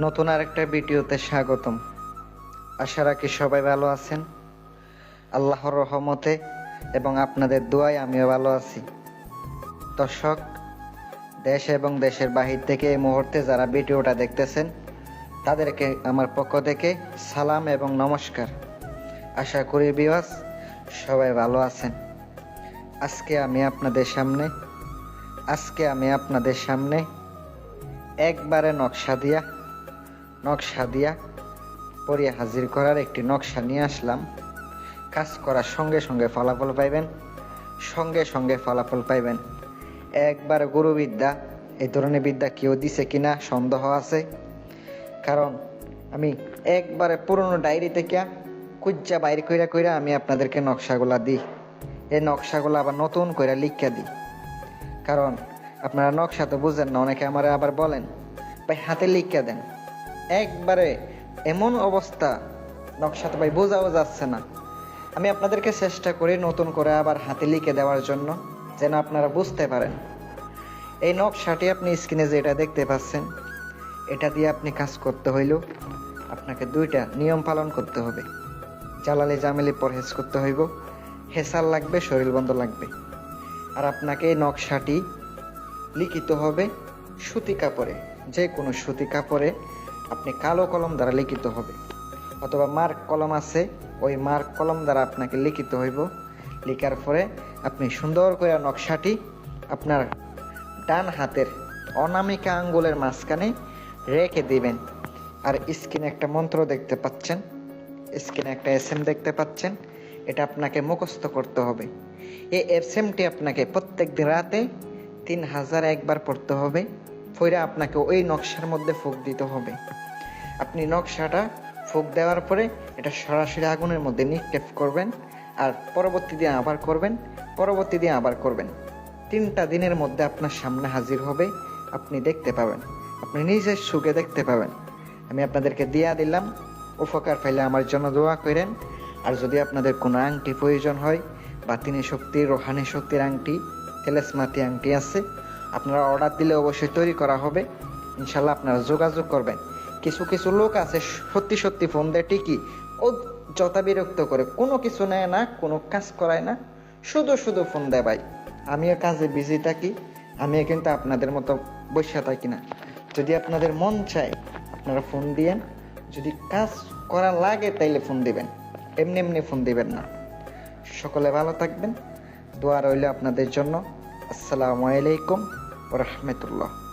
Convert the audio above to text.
নতুন আরেকটা ভিডিওতে স্বাগতম। আশা রাখি সবাই ভালো আছেন। আল্লাহর রহমতে এবং আপনাদের দোয়ায় আমিও ভালো আছি। দর্শক, দেশ এবং দেশের বাহির থেকে এই মুহূর্তে যারা ভিডিওটা দেখতেছেন, তাদেরকে আমার পক্ষ থেকে সালাম এবং নমস্কার। আশা করি বিওয়াস সবাই ভালো আছেন। আজকে আমি আপনাদের সামনে, আজকে আমি আপনাদের সামনে একবারে নকশা দিয়া নকশা দিয়া পরিয়ে হাজির করার একটি নকশা নিয়ে আসলাম। কাজ করার সঙ্গে সঙ্গে ফলাফল পাইবেন, সঙ্গে সঙ্গে ফলাফল পাইবেন। একবারে গুরুবিদ্যা, এই ধরনের বিদ্যা কেউ দিছে কিনা সন্দেহ আছে। কারণ আমি একবারে পুরনো ডায়েরি থেকে কুজ্জা বাইর কইরা কইরা আমি আপনাদেরকে নকশাগুলা দিই। এই নকশাগুলো আবার নতুন কইরা লিখা দিই। কারণ আপনারা নকশা তো বুঝেন না, অনেকে আমার আবার বলেন, ভাই, হাতে লিখে দেন। একবারে এমন অবস্থা। নকশা তো ভাই বোঝাও যাচ্ছে না। আমি আপনাদেরকে চেষ্টা করি নতুন করে আবার হাতে লিখে দেওয়ার জন্য, যেন আপনারা বুঝতে পারেন। এই নকশাটি আপনি স্ক্রিনে যেটা দেখতে পাচ্ছেন, এটা দিয়ে আপনি কাজ করতে হইলেও আপনাকে দুইটা নিয়ম পালন করতে হবে। জ্বালালি জামেলি পরহেজ করতে হইব, হেসাল লাগবে, শরীর বন্ধ লাগবে। আর আপনাকে এই নকশাটি লিখিত হবে সুতি কাপড়ে যে কোনো সুতি কাপড়ে আপনি কালো কলম দ্বারা লিখিত হবে। অথবা মার্ক কলম আছে, ওই মার্ক কলম দ্বারা আপনাকে লিখিত হইব। লিখার পরে আপনি সুন্দর করে নকশাটি আপনার ডান হাতের অনামিকা আঙ্গুলের মাঝখানে রেখে দিবেন। আর স্ক্রিনে একটা মন্ত্র দেখতে পাচ্ছেন। স্ক্রিনে একটা এস এম দেখতে পাচ্ছেন। এটা আপনাকে মুখস্থ করতে হবে। এই এস এমটি আপনাকে প্রত্যেক দিন রাতে তিন হাজার একবার পড়তে হবে। ফইরা আপনাকে ওই নকশার মধ্যে ফুক দিতে হবে। আপনি নকশাটা ফুক দেওয়ার পরে এটা সরাসরি আগুনের মধ্যে নিক্ষেপ করবেন আর পরবর্তী দিন আবার করবেন, পরবর্তী দিন আবার করবেন। তিনটা দিনের মধ্যে আপনার সামনে হাজির হবে, আপনি দেখতে পাবেন, আপনি নিজের সুখে দেখতে পাবেন। আমি আপনাদেরকে দিয়া দিলাম, উপকার পাইলে আমার জন্য দোয়া করেন। আর যদি আপনাদের কোনো আংটি প্রয়োজন হয় বা তিনি শক্তির রোহানি শক্তির আংটি, তেলেসমাতি আংটি আছে আপনারা অর্ডার দিলে অবশ্যই তৈরি করা হবে। ইনশাল্লাহ আপনারা যোগাযোগ করবেন। কিছু কিছু লোক আছে, সত্যি সত্যি ফোন দেয় ঠিকই। ও যথা বিরক্ত করে, কোনো কিছু নেয় না, কোনো কাজ করায় না। শুধু শুধু ফোন দেয় ভাই। আমিও কাজে বিজি থাকি, আমিও কিন্তু আপনাদের মতো বসে থাকি না। যদি আপনাদের মন চায়, আপনারা ফোন দিয়েন। যদি কাজ করা লাগে, তাইলে ফোন দিবেন। এমনি এমনি ফোন দিবেন না। সকলে ভালো থাকবেন। দোয়া রইল আপনাদের জন্য। আসসালামু আলাইকুম। ورحمة الله.